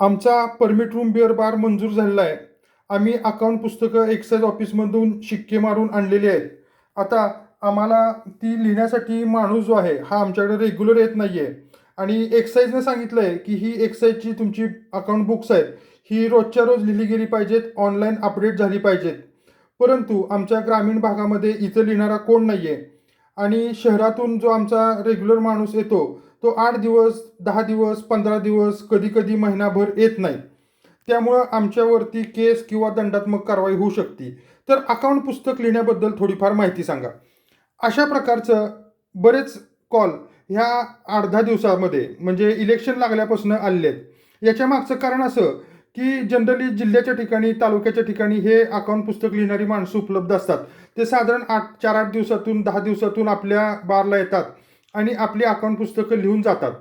आमचा permit room beer bar मंजूर झालेला आहे. आम्ही अकाउंट पुस्तकं एक्साईज ऑफिसमधून शिक्के मारून आणलेली आहेत. आता आम्हाला ती लिहिण्यासाठी माणूस जो आहे हा आमच्याकडे रेग्युलर येत नाही आहे आणि एक्साईजने सांगितलं आहे की ही एक्साईजची तुमची अकाउंट बुक्स आहेत. ही रोजच्या रोज लिहिली गेली पाहिजेत ऑनलाईन अपडेट झाली पाहिजेत. परंतु आमच्या ग्रामीण भागामध्ये इथं लिहिणारा कोण नाही आहे आणि शहरातून जो आमचा रेग्युलर माणूस येतो तो आठ दिवस दहा दिवस पंधरा दिवस कधी कधी महिनाभर येत नाही. त्यामुळं आमच्यावरती केस किंवा दंडात्मक कारवाई होऊ शकते. तर अकाउंट पुस्तक लिहिण्याबद्दल थोडीफार माहिती सांगा. अशा प्रकारचं बरेच कॉल ह्या आठ दहा दिवसामध्ये म्हणजे इलेक्शन लागल्यापासून आलेले आहेत याच्या मागचं कारण असं की जनरली जिल्ह्याच्या ठिकाणी तालुक्याच्या ठिकाणी हे अकाउंट पुस्तक लिहिणारी माणसं उपलब्ध असतात. ते साधारण आठ चार आठ दिवसातून दहा दिवसातून आपल्या बारला येतात. आणि आपली अकाउंट पुस्तकं लिहून जातात.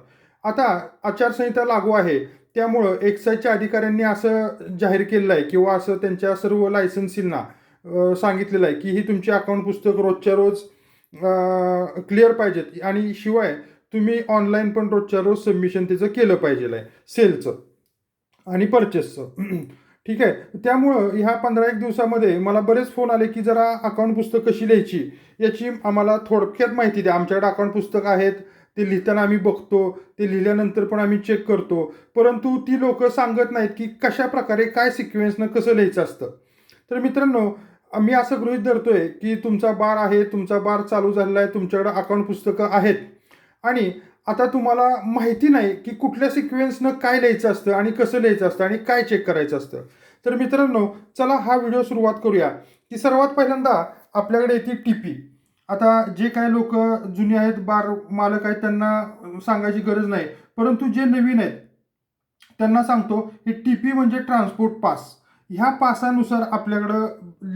आता आचारसंहिता लागू आहे. त्यामुळं एक्साईजच्या अधिकाऱ्यांनी असं जाहीर केलेलं आहे किंवा असं त्यांच्या सर्व लायसन्सींना सांगितलेलं आहे की ही तुमची अकाउंट पुस्तक रोजच्या रोज क्लिअर पाहिजेत. आणि शिवाय तुम्ही ऑनलाईन पण रोजच्या रोज सबमिशन त्याचं केलं पाहिजे आहे. सेलचं आणि परचेसचं ठीक आहे. त्यामुळं ह्या पंधरा एक दिवसामध्ये मला बरेच फोन आले की जरा अकाउंट पुस्तक कशी लिहायची? याची आम्हाला थोडक्यात माहिती द्या. आमच्याकडे अकाउंट पुस्तक आहेत. ते लिहिताना आम्ही बघतो. ते लिहिल्यानंतर पण आम्ही चेक करतो. परंतु ती लोक सांगत नाहीत की कशा प्रकारे काय सिक्वेन्सनं कसं लिहायचं असतं. तर मित्रांनो मी असं गृहीत धरतोय की तुमचा बार आहे तुमचा बार चालू झालेला आहे तुमच्याकडे अकाउंट पुस्तकं आहेत. आणि आता तुम्हाला माहिती नाही की कुठल्या सिक्वेन्सनं काय लिहायचं असतं आणि कसं लिहायचं असतं आणि काय चेक करायचं असतं. तर मित्रांनो चला हा व्हिडिओ सुरुवात करूया. की सर्वात पहिल्यांदा आपल्याकडे येते टी पी आता जे काय लोक जुने आहेत बार मालक आहेत त्यांना सांगायची गरज नाही. परंतु जे नवीन आहेत त्यांना सांगतो ही टी पी म्हणजे ट्रान्सपोर्ट पास ह्या पासानुसार आपल्याकडं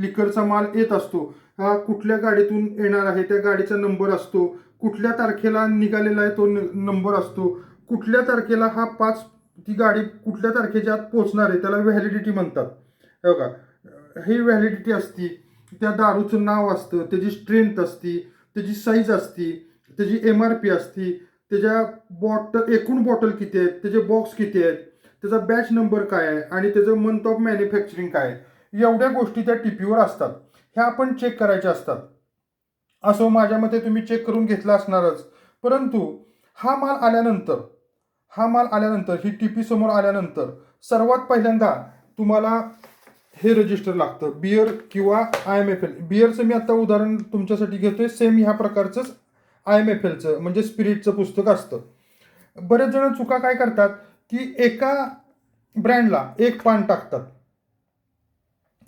लिकरचा माल येत असतो. हा कुठल्या गाडीतून येणार आहे त्या गाडीचा नंबर असतो. कुठल्या तारखेला निघालेला आहे तो नंबर असतो. कुठल्या तारखेला हा पाच ती गाडी कुठल्या तारखेच्या आत पोहोचणार आहे त्याला व्हॅलिडिटी म्हणतात. हे बघा ही व्हॅलिडिटी असती त्या दारूचं नाव असतं त्याची स्ट्रेंथ असती त्याची साईज असती त्याची एम आर पी असती त्याच्या बॉटल एकूण बॉटल किती आहेत त्याचे बॉक्स किती आहेत त्याचा बॅच नंबर काय आहे आणि त्याचं मंथ ऑफ मॅन्युफॅक्चरिंग काय आहे एवढ्या गोष्टी त्या टी पीवर असतात. ह्या आपण चेक करायच्या असतात. असो माझ्या मते तुम्ही चेक करून घेतला असणारच. परंतु हा माल आल्यानंतर हा माल आल्यानंतर ही टी पी समोर आल्यानंतर सर्वात पहिल्यांदा तुम्हाला हे रजिस्टर लागतं. बियर किंवा आय एम एफ एल बियरचं मी आता उदाहरण तुमच्यासाठी घेतोय. सेम ह्या प्रकारचंच आय एम एफ एलचं म्हणजे स्पिरिटचं पुस्तक असतं. बरेच जण चुका काय करतात? की एका ब्रँडला एक पान टाकतात.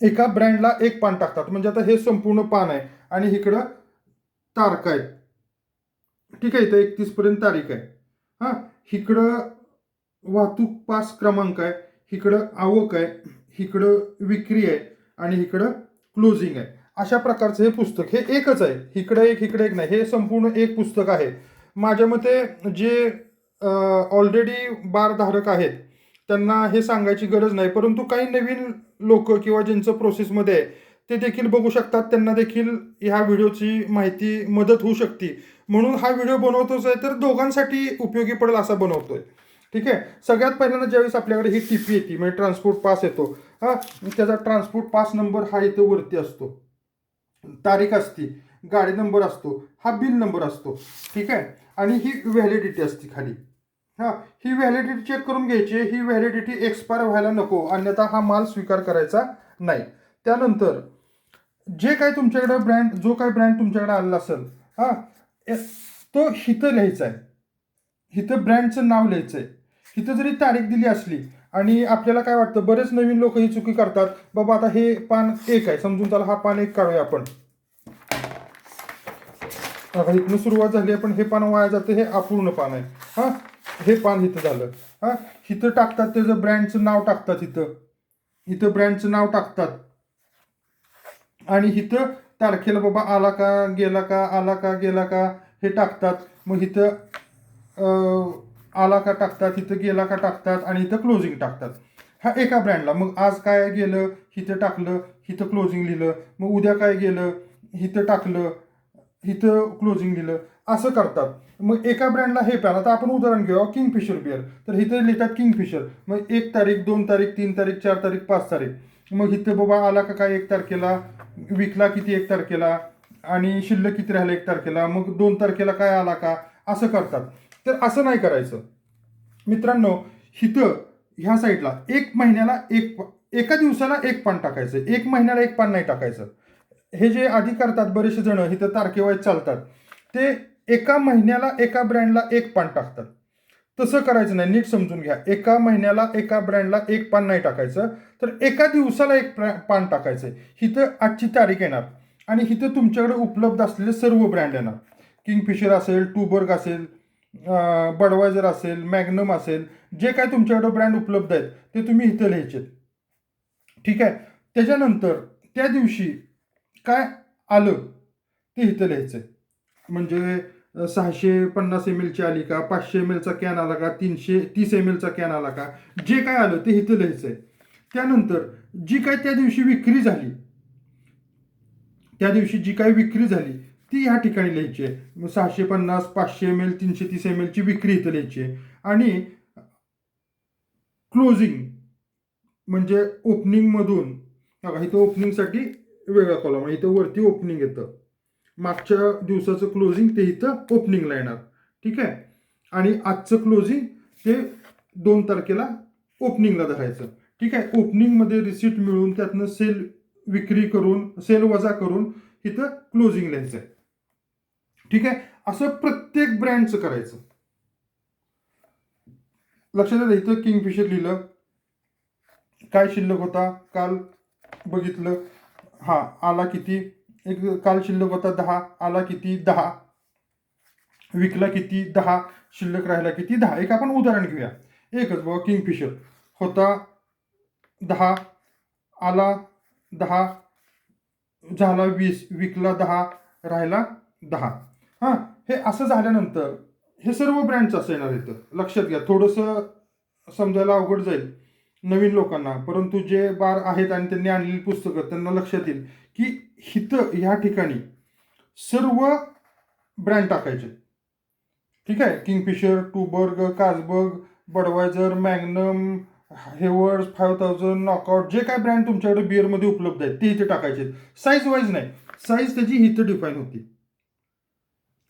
एका ब्रँडला एक पान टाकतात. म्हणजे आता हे संपूर्ण पान आहे. आणि इकडं तारखा आहेत. ठीक आहे इथं एकतीसपर्यंत तारीख आहे. हां इकडं वाहतूक पास क्रमांक आहे इकडं आवक आहे इकडं विक्री आहे आणि इकडं क्लोजिंग आहे. अशा प्रकारचं हे पुस्तक हे एकच आहे. इकडं एक इकडे एक नाही. हे संपूर्ण एक पुस्तक आहे. माझ्या मते जे ऑलरेडी बारधारक आहेत त्यांना हे सांगायची गरज नाही. परंतु काही नवीन लोक किंवा ज्यांचं प्रोसेसमध्ये आहे ते देखील बघू शकतात त्यांना देखील ह्या व्हिडिओची माहिती मदत होऊ शकते. म्हणून हा व्हिडिओ बनवतोच आहे तर दोघांसाठी उपयोगी पडेल असा बनवतोय. ठीक आहे? सगळ्यात पहिल्यांदा ज्यावेळेस आपल्याकडे ही टी पी येते म्हणजे ट्रान्सपोर्ट पास येतो हा त्याचा ट्रान्सपोर्ट पास नंबर हा इथं वरती असतो. तारीख असती गाडी नंबर असतो हा बिल नंबर असतो. ठीक आहे? आणि ही व्हॅलिडिटी असते खाली. हां ही व्हॅलिडिटी चेक करून घ्यायची ही व्हॅलिडिटी एक्सपायर व्हायला नको अन्यथा हा माल स्वीकार करायचा नाही. त्यानंतर जे काय तुमच्याकडं ब्रँड जो काय ब्रँड तुमच्याकडे आलेला असेल हां तो हिथं लिहायचा आहे. हिथं ब्रँडचं नाव लिहायचं आहे हिथं जरी तारीख दिली असली आणि आपल्याला काय वाटतं बरेच नवीन लोक ही चुकी करतात बाबा आता हे पान एक आहे समजून त्याला हा पान एक काढूया आपण. इथनं सुरुवात झाली आहे पण हे पान वाया जातं हे अपूर्ण पान आहे. हां हे पान इथं झालं. हां इथं टाकतात त्याचं ब्रँडचं नाव टाकतात इथं इथं ब्रँडचं नाव टाकतात. आणि इथं तारखेला बाबा आला का गेला का आला का गेला का हे टाकतात. मग इथं आला का टाकतात इथं गेला का टाकतात आणि इथं क्लोजिंग टाकतात. हा एका ब्रँडला मग आज काय गेलं इथं टाकलं इथं क्लोजिंग लिहिलं. मग उद्या काय गेलं इथं टाकलं इथं क्लोजिंग लिहिलं. असं करतात. मग एका ब्रँडला हे पॅन आता आपण उदाहरण घेऊया किंगफिशर बिअर तर हिथं लिहितात किंगफिशर मग एक तारीख दोन तारीख तीन तारीख चार तारीख पाच तारीख. मग इथं बाबा आला का काय एक तारखेला? विकला किती एक तारखेला आणि शिल्लक किती राहिलं एक तारखेला मग दोन तारखेला काय आला का? असं करतात. तर असं नाही करायचं. मित्रांनो इथं ह्या साईडला एक महिन्याला एक एका दिवसाला एक पान टाकायचं. एक महिन्याला एक पान नाही टाकायचं. हे जे आधी करतात बरेचसे जण इथं तारखेवाईज चालतात. ते एका महिन्याला एका ब्रँडला एक पान टाकतात. तसं करायचं नाही. नीट समजून घ्या. एका महिन्याला एका ब्रँडला एक पान नाही टाकायचं तर एका दिवसाला एक पान टाकायचं हिथं आजची तारीख येणार. आणि हिथं तुमच्याकडे उपलब्ध असलेले सर्व ब्रँड येणार. किंगफिशर असेल टूबर्ग असेल बडवायझर असेल मॅग्नम असेल जे काय तुमच्याकडे ब्रँड उपलब्ध आहेत ते तुम्ही इथं लिहायचे ठीक आहे? त्याच्यानंतर त्या दिवशी काय आलं ते इथं लिहायचं म्हणजे सहाशे पन्नास एम एलची आली का पाचशे एम एलचा कॅन आला का तीनशे तीस एम एलचा कॅन आला का जे काय आलं ते इथं लिहायचं आहे त्यानंतर जी काय त्या दिवशी विक्री झाली त्या दिवशी जी काही विक्री झाली ती ह्या ठिकाणी लिहायची आहे. सहाशे पन्नास पाचशे एम एल तीनशे तीस एम एलची विक्री इथं लिहायची आहे. आणि क्लोजिंग म्हणजे ओपनिंगमधून बघा इथं ओपनिंगसाठी वेगळा कॉलम आहे. इथं वरती ओपनिंग येतं. मागच्या दिवसाचं क्लोजिंग ते इथं ओपनिंगला येणार. ठीक आहे? आणि आजचं क्लोजिंग ते दोन तारखेला ओपनिंगला धरायचं. ठीक आहे? ओपनिंगमध्ये रिसिट मिळून त्यातनं सेल विक्री करून सेल वजा करून इथं क्लोजिंग लिहायचं आहे ठीक आहे? असं प्रत्येक ब्रँडचं करायचं. लक्षात आलं? इथं किंगफिशर लिहिलं. काय शिल्लक होता? काल बघितलं. हा आला किती? एक काल शिल्लक होता दहा आला किती दहा? विकला किती दहा? शिल्लक राहिला किती दहा? एक आपण उदाहरण घेऊया. एकच बघा किंगफिशर होता दहा आला दहा झाला वीस विकला दहा राहिला दहा. हां हे असं झाल्यानंतर हे सर्व ब्रँडचं असं येणार इथं लक्षात घ्या थोडंसं समजायला अवघड जाईल नवीन लोकांना. परंतु जे बार आहेत आणि त्यांनी आणलेली पुस्तकं त्यांना लक्षात येईल की हिथं ह्या ठिकाणी सर्व ब्रँड टाकायचे. ठीक आहे? Kingfisher Tuborg Carlsberg Budweiser Magnum Haywards five thousand knockout जे काय ब्रँड तुमच्याकडे बिअरमध्ये उपलब्ध आहेत ते इथे टाकायचे साईज वाईज नाही. साईज त्याची इथं डिफाईन होती.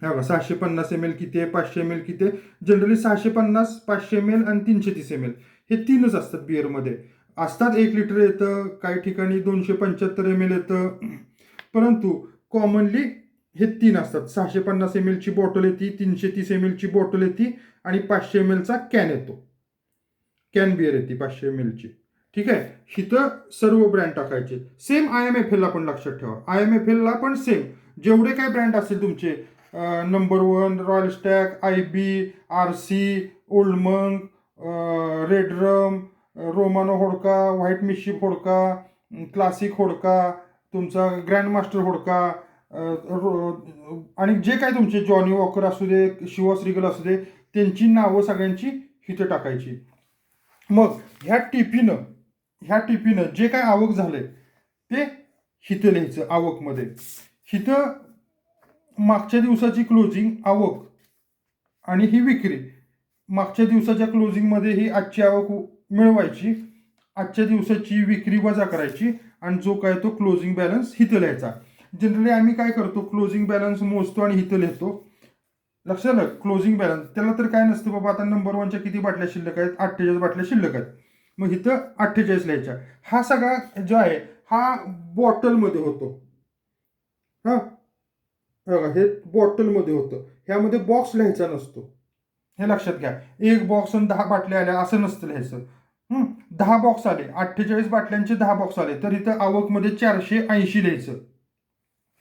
हे बघा सहाशे पन्नास एम एल किती आहे? पाचशे एम एल किती आहे? जनरली सहाशे पन्नास पाचशे एम एल आणि तीनशे तीस एम एल हे तीनच असतात बिअरमध्ये असतात एक लिटर येतं काही ठिकाणी दोनशे पंच्याहत्तर एम एल येतं. परंतु कॉमनली हे तीन असतात. सहाशे पन्नास एम एलची बॉटल येते तीनशे तीस एम एलची बॉटल येते आणि पाचशे एम एलचा कॅन येतो. कॅन बिअर येते पाचशे एम एलची ठीक आहे? इथं सर्व ब्रँड टाकायचे. सेम आय एम एफ एलला पण लक्षात ठेवा. आय एम एफ एलला पण सेम जेवढे काय ब्रँड असतील तुमचे number one royal stag I B R C Old Monk red rum Romanov vodka white mischief vodka classic vodka तुमचा ग्रँड मास्टर होडका रो- आणि जे काय तुमचे जॉनी वॉकर असू दे शिवा श्रीगल असू दे त्यांची नावं सगळ्यांची इथं टाकायची. मग ह्या टिपीनं ह्या टिपीनं जे काय आवक झालंय ते हिथं लिहायचं आवकमध्ये. हिथं मागच्या दिवसाची क्लोजिंग आवक आणि ही विक्री. मागच्या दिवसाच्या क्लोजिंगमध्ये ही आजची आवक मिळवायची आजच्या दिवसाची विक्री वजा करायची आणि जो काय तो क्लोजिंग बॅलन्स हिथं लिहायचा. जनरली आम्ही काय करतो क्लोजिंग बॅलन्स मोजतो आणि हिथं लिहितो. लक्षात आलं क्लोजिंग बॅलन्स त्याला तर काय नसतं बाबा आता नंबर वनच्या किती बाटल्या शिल्लक आहेत? अठ्ठेचाळीस बाटल्या शिल्लक आहेत. मग इथं अठ्ठेचाळीस लिहायच्या. हा सगळा जो आहे हा बॉटलमध्ये होतो. हा? बघा हे बॉटलमध्ये होतं. ह्यामध्ये बॉक्स लिहायचा नसतो. हे लक्षात घ्या. एक बॉक्स आणि दहा बाटल्या आल्या असं नसतं लिहायचं. दहा बॉक्स आले. अठ्ठेचाळीस बाटल्यांचे दहा बॉक्स आले. तर इथं आवकमध्ये चारशे ऐंशी लिहायचं.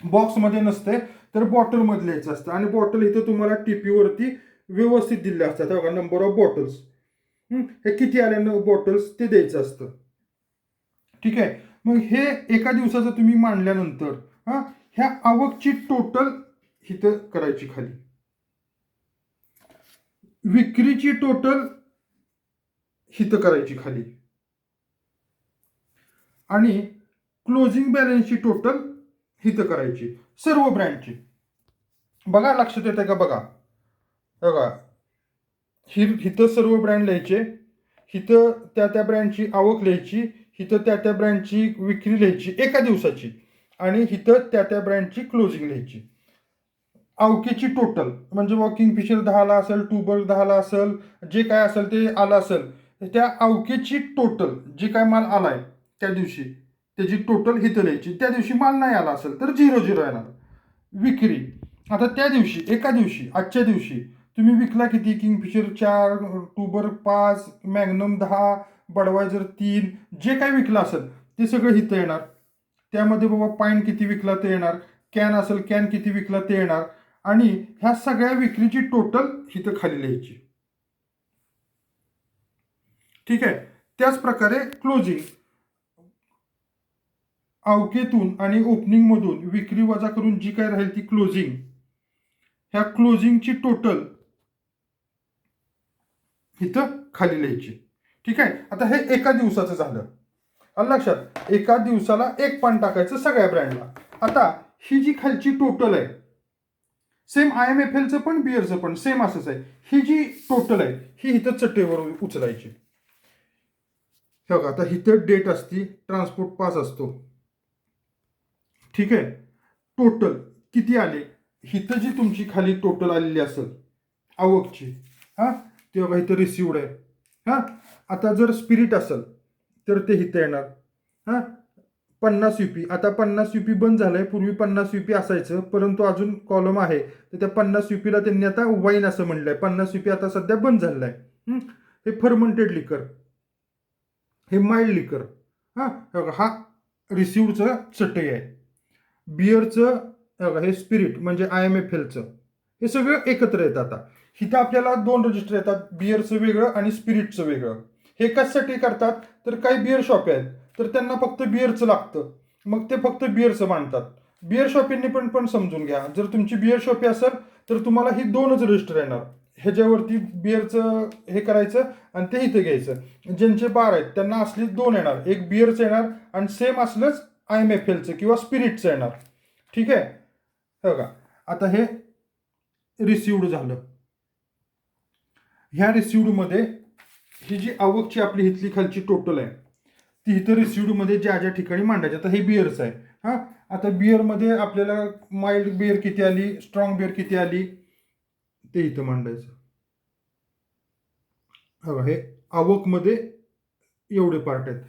बॉक्समध्ये नसते तर बॉटलमध्ये लिहायचं असतं. आणि बॉटल इथं तुम्हाला टीपीवरती व्यवस्थित दिले असतात. बघा नंबर ऑफ बॉटल्स हे? किती आल्यानं बॉटल्स ते द्यायचं असतं. ठीक आहे? मग हे एका दिवसाचं तुम्ही मांडल्यानंतर हां? ह्या आवकची टोटल इथं करायची खाली. विक्रीची टोटल हित करायची खाली. आणि क्लोजिंग बॅलन्सची टोटल हिथं करायची. सर्व ब्रँडची बघा लक्षात येतं का? बघा. बघा. हि इथं सर्व ब्रँड लिहायचे. इथं त्या त्या ब्रँडची आवक लिहायची. इथं त्या त्या ब्रँडची विक्री लिहायची एका दिवसाची. आणि इथं त्या त्या ब्रँडची क्लोजिंग लिहायची. आवकेची टोटल म्हणजे वॉकिंग फिशर दहाला असेल टूबर दहाला असेल जे काय असेल ते आलं असेल. त्या आवकेची टोटल जे काय माल आला आहे त्या दिवशी. त्याची टोटल इथं लिहायची त्या दिवशी माल नाही आला असेल तर झिरो झिरो येणार. विक्री. आता त्या दिवशी एका दिवशी आजच्या दिवशी तुम्ही विकला किती? किंगफिशर चार टूबर पाच मॅग्नम दहा बडवायझर तीन जे काय विकलं असेल ते सगळं हिथं येणार. त्यामध्ये बाबा पाईन किती विकला ते येणार. कॅन असेल कॅन किती विकला ते येणार. आणि ह्या सगळ्या विक्रीची टोटल इथं खाली लिहायची. ठीक आहे? त्याच प्रकारे क्लोजिंग अवकेतून आणि ओपनिंगमधून विक्री वजा करून जी काय राहील ती क्लोजिंग ह्या क्लोजिंगची टोटल इथं खाली लिहायची. ठीक आहे? आता हे एका दिवसाचं झालं. लक्षात एका दिवसाला एक पान टाकायचं सगळ्या ब्रँडला आता ही जी खालची टोटल आहे सेम आय एम एफ एलचं पण बिअरचं पण सेम असंच आहे. ही जी टोटल आहे ही इथं चट्टेवर उचलायची. बघा आता इथं डेट असती ट्रान्सपोर्ट पास असतो. ठीक आहे? टोटल किती आले? इथं जी तुमची खाली टोटल आलेली असेल आवकची हां? ते बघा इथं रिसिवड आहे. हां? आता जर स्पिरिट असेल तर ते हिथं येणार. हां? पन्नास यू पी आता पन्नास यू पी बंद आहे पूर्वी पन्नास यू पी असायचं परंतु अजून कॉलम आहे. तर त्या पन्नास यू पीला त्यांनी आता वाईन असं म्हणलं आहे पन्नास यू पी आता सध्या बंद झालेलं आहे हे फर्मंटेड लिकर हे माइल्ड लिकर हां? हा रिसिवडचं चटई आहे. बिअरचं हे स्पिरिट म्हणजे आय एम एफ एलचं हे सगळं एकत्र येतं आता. इथं आपल्याला दोन रजिस्टर येतात बियरचं वेगळं आणि स्पिरिटचं वेगळं. हे कशासाठी करतात? तर काही बिअर शॉप आहेत तर त्यांना फक्त बिअरचं लागतं. मग ते फक्त बिअरचं मांडतात. बिअर शॉपींनी पण पण समजून घ्या. जर तुमची बिअर शॉपी असेल तर तुम्हाला ही दोनच रजिस्टर येणार. ह्याच्यावरती बिअरचं हे करायचं आणि ते इथे घ्यायचं. ज्यांचे बार आहेत त्यांना असली दोन येणार. एक बिअरचं येणार आणि सेम असलंच आय एम एफ एलचं किंवा स्पिरिटचं येणार. ठीक आहे? बघा आता हे रिसिवड झालं. ह्या रिसिवडमध्ये ही जी आवकची आपली इथली खालची टोटल आहे ती इथं रिसिवडमध्ये ज्या ज्या ठिकाणी मांडायची आता हे बिअरचं आहे. हां? आता बिअरमध्ये आपल्याला माइल्ड बिअर किती आली स्ट्रॉंग बिअर किती आली ते इथं मांडायचं. हे आवकमध्ये एवढे पार्ट आहेत.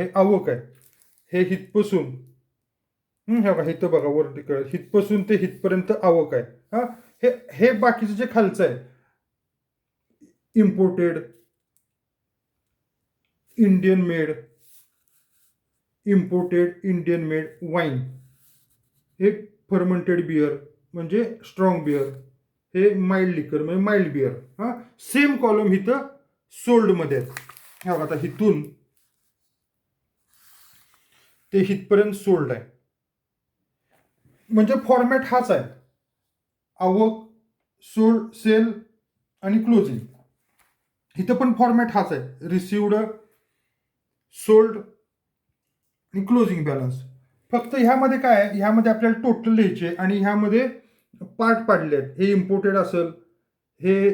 हे आवक आहे. हे हितपासून. हं, हे बघा इथं बघा वर तिकडे हितपासून ते हितपर्यंत आवक आहे. हां? हे हे बाकीचं जे खालचं आहे imported Indian made imported Indian made wine हे फर्मंटेड बिअर म्हणजे स्ट्रॉंग बिअर हे माइल्ड लिकर म्हणजे माइल्ड बिअर हां? सेम कॉलम इथं सोल्डमध्ये आहेत. ह्या बघा आता हिथून ते हितपर्यंत सोल्ड आहे. म्हणजे फॉर्मॅट हाच आहे. आवक सोल्ड सेल आणि क्लोजिंग इथं पण फॉर्मॅट हाच आहे. रिसिवड सोल्ड आणि क्लोजिंग बॅलन्स फक्त ह्यामध्ये काय आहे? ह्यामध्ये आपल्याला टोटल लिहायचे आणि ह्यामध्ये पार्ट पाडले आहेत. हे इम्पोर्टेड असेल हे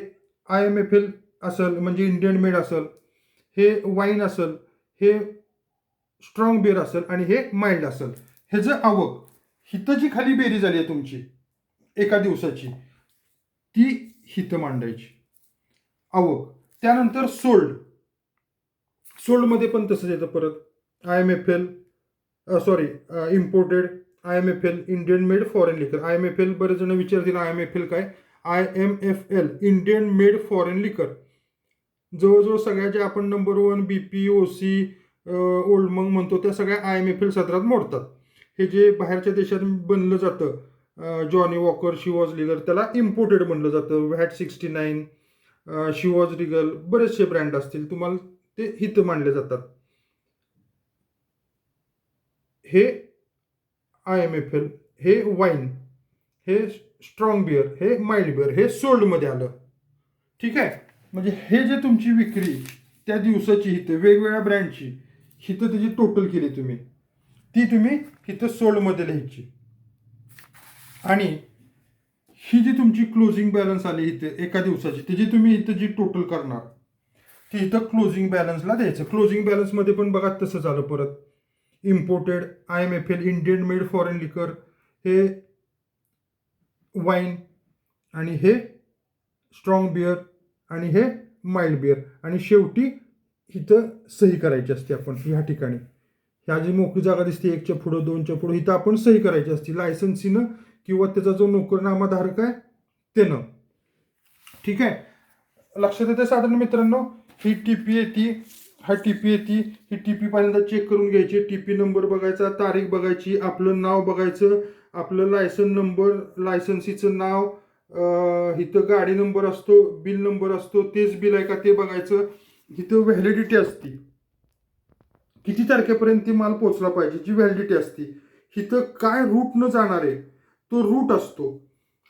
आय एम एफ एल असेल म्हणजे इंडियन मेड असेल हे वाईन असेल हे स्ट्रॉंग बिअर असेल आणि हे माइल्ड असेल. ह्याचं आवक हिथं जी खाली बेरी झाली आहे तुमची एका दिवसाची ती हिथं मांडायची. आवक त्यानंतर सोल्ड. सोल्डमध्ये पण तसंच येतं परत. I M F L sorry imported I M F L Indian made foreign liquor I M F L बरेच जण विचारतील आय एम एफ एल काय? I M F L Indian made foreign liquor जवळजवळ सगळ्या ज्या आपण number one B P O C old monk म्हणतो त्या सगळ्या आय एम एफ एल सत्रात मोडतात. हे जे बाहेरच्या देशात बनलं जातं जॉनी वॉकर शिवॉज लिगर त्याला इम्पोर्टेड म्हणलं जातं. VAT sixty nine Chivas Regal बरेचसे ब्रँड असतील तुम्हाला ते हित मानले जातात. हे आय एम एफ एल हे वाईन हे स्ट्रॉंग बिअर हे माइल्ड बिअर हे सोल्डमध्ये आलं. ठीक आहे? म्हणजे हे जे तुमची विक्री त्या दिवसाची हित वेगवेगळ्या ब्रँडची हिथं त्याची टोटल केली तुम्ही. ती तुम्ही हिथं सोल्डमध्ये लिहायची. आणि ही जी तुमची क्लोजिंग बॅलन्स आली इथे एका दिवसाची त्याची तुम्ही इथं जी टोटल करणार ती इथं क्लोजिंग बॅलन्सला द्यायचं. क्लोजिंग बॅलन्समध्ये पण बघा तसं झालं परत. Imported I M F L Indian made foreign liquor हे वाईन आणि हे स्ट्रॉंग बिअर आणि हे माइल्ड बिअर आणि शेवटी इथं सही करायची असते आपण ह्या ठिकाणी. ह्या जी मोकळी जागा दिसते एकच्या पुढं दोनच्या पुढं इथं आपण सही करायची असते. लायसन्सीनं किंवा त्याचा जो नोकरनामा धारक आहे त्यानं. ठीक आहे? लक्षात येते साधारण मित्रांनो? ही टी पी येते हा टी पी येते. ही टी पी पहिल्यांदा चेक करून घ्यायची. टी पी नंबर बघायचा तारीख बघायची आपलं नाव बघायचं आपलं लायसन नंबर लायसन्सीचं नाव इथं गाडी नंबर असतो बिल नंबर असतो तेच बिल आहे का ते बघायचं. इथं व्हॅलिडिटी असती किती तारखेपर्यंत ती माल पोचला पाहिजे जी व्हॅलिडिटी असते इथं काय रूटनं जाणार आहे तो रूट असतो.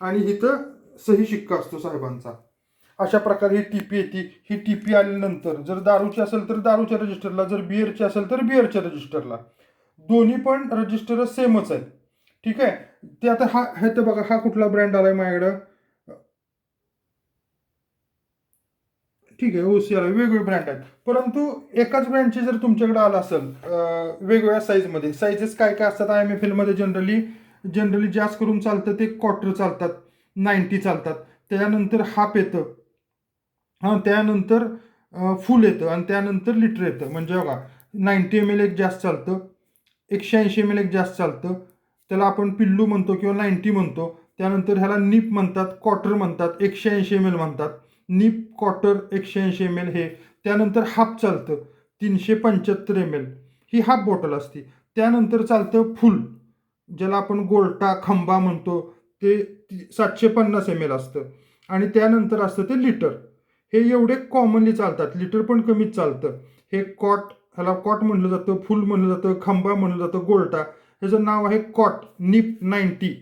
आणि इथं सही शिक्का असतो साहेबांचा. अशा प्रकारे ही टी पी येते. ही टी पी आल्यानंतर जर दारूची असेल तर दारूच्या रजिस्टरला जर बिअरची असेल तर बिअरच्या रजिस्टरला दोन्ही पण रजिस्टर सेमच आहेत ठीक आहे? ते आता हा हे तर बघा हा कुठला ब्रँड आला आहे माझ्याकडं? ठीक आहे ओसी आला वेगवेगळे ब्रँड आहेत. परंतु एकाच ब्रँडचे जर तुमच्याकडे आला असेल वेगवेगळ्या साईजमध्ये साईजेस काय काय असतात? आय एम एफ एलमध्ये जनरली जनरली जास्त करून चालतं ते क्वार्टर चालतात नाईन्टी चालतात. त्यानंतर हाफ येतं. हां त्यानंतर फुल येतं आणि त्यानंतर लिटर येतं. म्हणजे बघा नाईन्टी एम एल एक जास्त चालतं एकशे ऐंशी एम एल एक जास्त चालतं. त्याला आपण पिल्लू म्हणतो किंवा नाईन्टी म्हणतो. त्यानंतर ह्याला निप म्हणतात क्वार्टर म्हणतात एकशे ऐंशी एम एल म्हणतात. निप क्वार्टर एकशे ऐंशी एम एल हे त्यानंतर हाफ चालतं तीनशे पंच्याहत्तर एम एल ही हाफ बॉटल असते. त्यानंतर चालतं फुल ज्याला आपण गोल्टा खंबा म्हणतो ते सातशे पन्नास एम एल असतं. आणि त्यानंतर असतं ते लिटर. हे एवढे कॉमनली चालतात. लिटर पण कमीच चालतं. हे कॉट ह्याला कॉट म्हणलं जातं फुल म्हणलं जातं खंबा म्हणलं जातं गोल्टा. ह्याचं नाव आहे quart nip ninety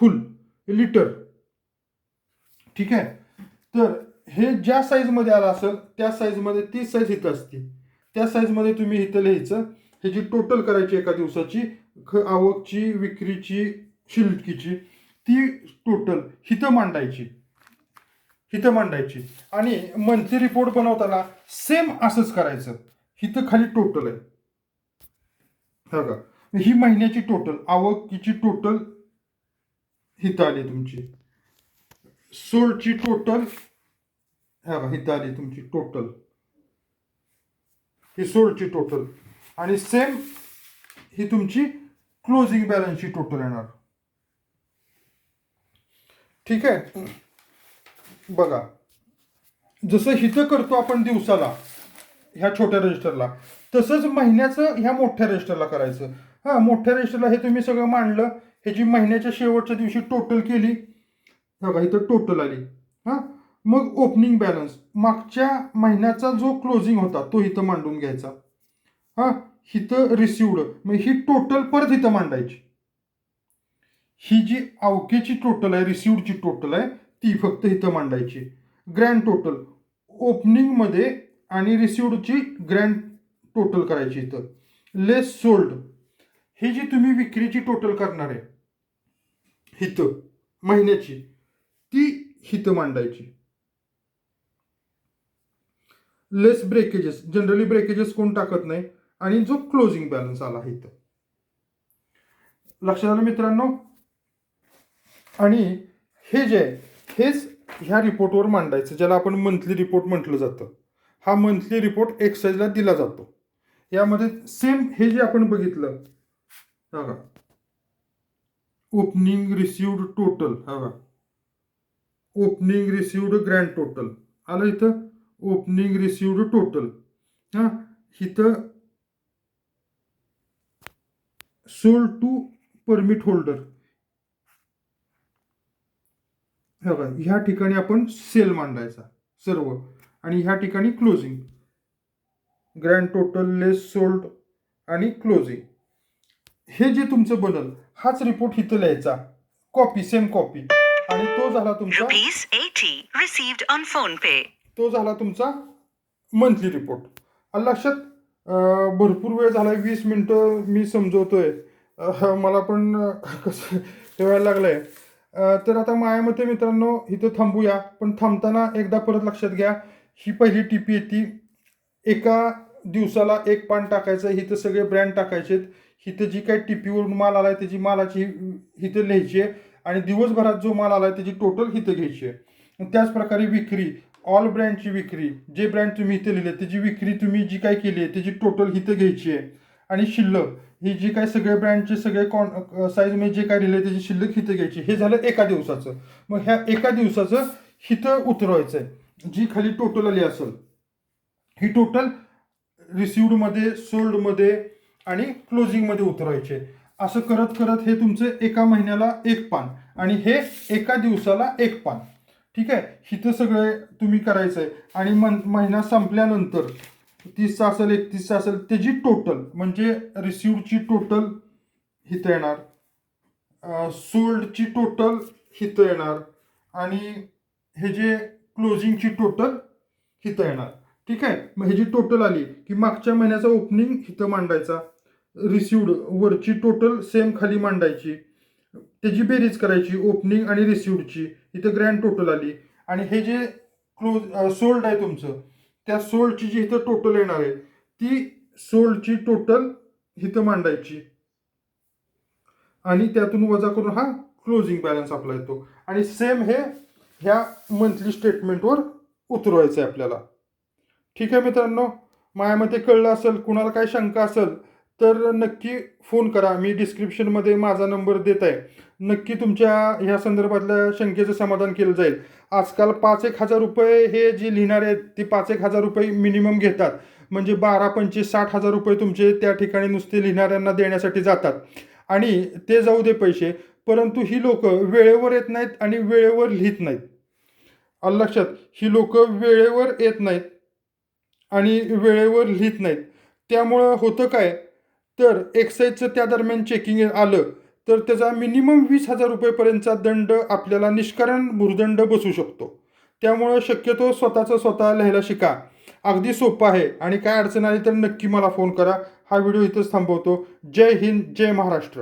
full litre. ठीक आहे? तर हे ज्या साईजमध्ये आलं असेल त्या साईजमध्ये ती साईज इथं असते. त्या साईजमध्ये तुम्ही इथं लिहायचं हे जी टोटल करायची एका दिवसाची ख आवकची विक्रीची शिल्कीची ती टोटल हिथं मांडायची. हिथं मांडायची. आणि मंथली रिपोर्ट बनवताना सेम असंच करायचं. हिथं खाली टोटल आहे. हा का ही महिन्याची टोटल आवकीची टोटल हिथं आली तुमची. सोळची टोटल हा का इथं आली तुमची टोटल ही सोळची टोटल आणि सेम ही तुमची क्लोजिंग बॅलन्सची टोटल येणार. ठीक आहे? बघा. जसं हिथं करतो आपण दिवसाला ह्या छोट्या रजिस्टरला तसंच महिन्याचं ह्या मोठ्या रजिस्टरला करायचं. हां मोठ्या रजिस्टरला हे तुम्ही सगळं मांडलं ह्याची महिन्याच्या शेवटच्या दिवशी टोटल केली. बघा इथं टोटल आली. हां मग ओपनिंग बॅलन्स मागच्या महिन्याचा जो क्लोजिंग होता तो इथं मांडून घ्यायचा. हा इथं रिसिवड मग ही टोटल परत इथं मांडायची. ही जी अवकेची टोटल आहे रिसिवडची टोटल आहे ती फक्त इथं मांडायची. ग्रँड टोटल ओपनिंगमध्ये आणि रिसिवडची ग्रँड टोटल करायची इथं. लेस सोल्ड ही जी तुम्ही विक्रीची टोटल करणार आहे हिथं महिन्याची ती हिथं मांडायची. लेस ब्रेकेजेस जनरली ब्रेकेजेस कोण टाकत नाही आणि जो क्लोजिंग बॅलन्स आला इथं. लक्षात आलं मित्रांनो? आणि हे जे आहे हेच ह्या रिपोर्टवर मांडायचं ज्याला आपण मंथली रिपोर्ट म्हटलं जातं. हा मंथली रिपोर्ट एक्सरसाइजला दिला जातो. यामध्ये सेम हे जे आपण बघितलं बघा. ओपनिंग रिसिवड टोटल हा ओपनिंग रिसिवड ग्रँड टोटल आलं इथं? ओपनिंग रिसिव्ड टोटल हां इथं सोल टू परमिट होल्डर हे बघा ह्या ठिकाणी आपण सेल मांडायचा सर्व. आणि ह्या ठिकाणी closing grand total less sold आणि क्लोजिंग हे जे तुमचं बनल हाच रिपोर्ट इथं लिहायचा. कॉपी सेम कॉपी आणि तो झाला तुमचा Rupees 80 ऑन फोन पे तो झाला तुमचा मंथली रिपोर्ट लक्षात भरपूर वेळ झाला आहे वीस मिनटं मी समजवतोय. आहे मला पण कसं ठेवायला लागलं आहे तर आता माझ्या मते मित्रांनो इथं थांबूया. पण थांबताना एकदा परत लक्षात घ्या ही पहिली टिपी येते एका दिवसाला एक पान टाकायचं इथं सगळे ब्रँड टाकायचे इथं जी काही टिपीवरून माल आला आहे त्याची मालाची इथं लिहायची आहे. आणि दिवसभरात जो माल आला आहे त्याची टोटल इथं घ्यायची आहे. त्याच प्रकारे विक्री. ऑल ब्रँडची विक्री जे ब्रँड तुम्ही इथे लिहिले त्याची विक्री तुम्ही जी काय केली आहे त्याची टोटल इथं घ्यायची आहे. आणि शिल्लक ही जी काय सगळे ब्रँडचे सगळे कॉन साईजमध्ये जे काय लिहिले त्याची शिल्लक हिथं घ्यायची हे झालं एका दिवसाचं. मग ह्या एका दिवसाचं हिथं उतरवायचं आहे जी खाली टोटल आली असेल ही टोटल रिसिवडमध्ये सोल्डमध्ये आणि क्लोजिंगमध्ये उतरवायचे असं करत करत हे तुमचं एका महिन्याला एक पान आणि हे एका दिवसाला एक पान. ठीक आहे? हिथं सगळे तुम्ही करायचं आहे आणि मन महिना संपल्यानंतर तीसचा असेल एकतीसचा असेल त्याची टोटल म्हणजे रिसिवची टोटल हिथं येणार. सोल्डची टोटल हिथं येणार. आणि हे जे क्लोजिंगची टोटल हिथं येणार. ठीक आहे? मग ह्याची टोटल आली की मागच्या महिन्याचा ओपनिंग इथं मांडायचा. रिसिवड वरची टोटल सेम खाली मांडायची. त्याची बेरीज करायची ओपनिंग आणि रिसिवडची इथं ग्रँड टोटल आली. आणि हे जे क्लोज सोल्ड आहे तुमचं त्या सोल्डची जी इथं टोटल येणार आहे ती सोल्डची टोटल इथं मांडायची. आणि त्यातून वजा करून हा क्लोजिंग बॅलन्स आपला येतो. आणि सेम हे ह्या मंथली स्टेटमेंटवर उतरवायचं आहे आपल्याला. ठीक आहे मित्रांनो? माझ्यामध्ये कळलं असेल कुणाला काही शंका असेल तर नक्की फोन करा. मी डिस्क्रिप्शनमध्ये माझा नंबर देत आहे. नक्की तुमच्या ह्या संदर्भातल्या शंकेचं समाधान केलं जाईल. आजकाल पाच एक हजार रुपये हे जे लिहिणारे आहेत ते पाच एक हजार रुपये मिनिमम घेतात. म्हणजे बारा पंचवीस साठ हजार रुपये तुमचे त्या ठिकाणी नुसते लिहिणाऱ्यांना देण्यासाठी जातात. आणि ते जाऊ दे पैसे परंतु ही लोक वेळेवर येत नाहीत आणि वेळेवर लिहित नाहीत. आलं लक्षात? ही लोक वेळेवर येत नाहीत आणि वेळेवर लिहित नाहीत. त्यामुळं होतं काय? तर एक्साईजचं त्या दरम्यान चेकिंग आलं तर त्याचा मिनिमम वीस हजार रुपयेपर्यंतचा दंड आपल्याला निष्कारण भूर्दंड बसू शकतो. त्यामुळं शक्यतो स्वतःचं स्वतः लिहायला शिका. अगदी सोपं आहे आणि काय अडचण आली तर नक्की मला फोन करा. हा व्हिडिओ इथंच थांबवतो. जय हिंद जय महाराष्ट्र.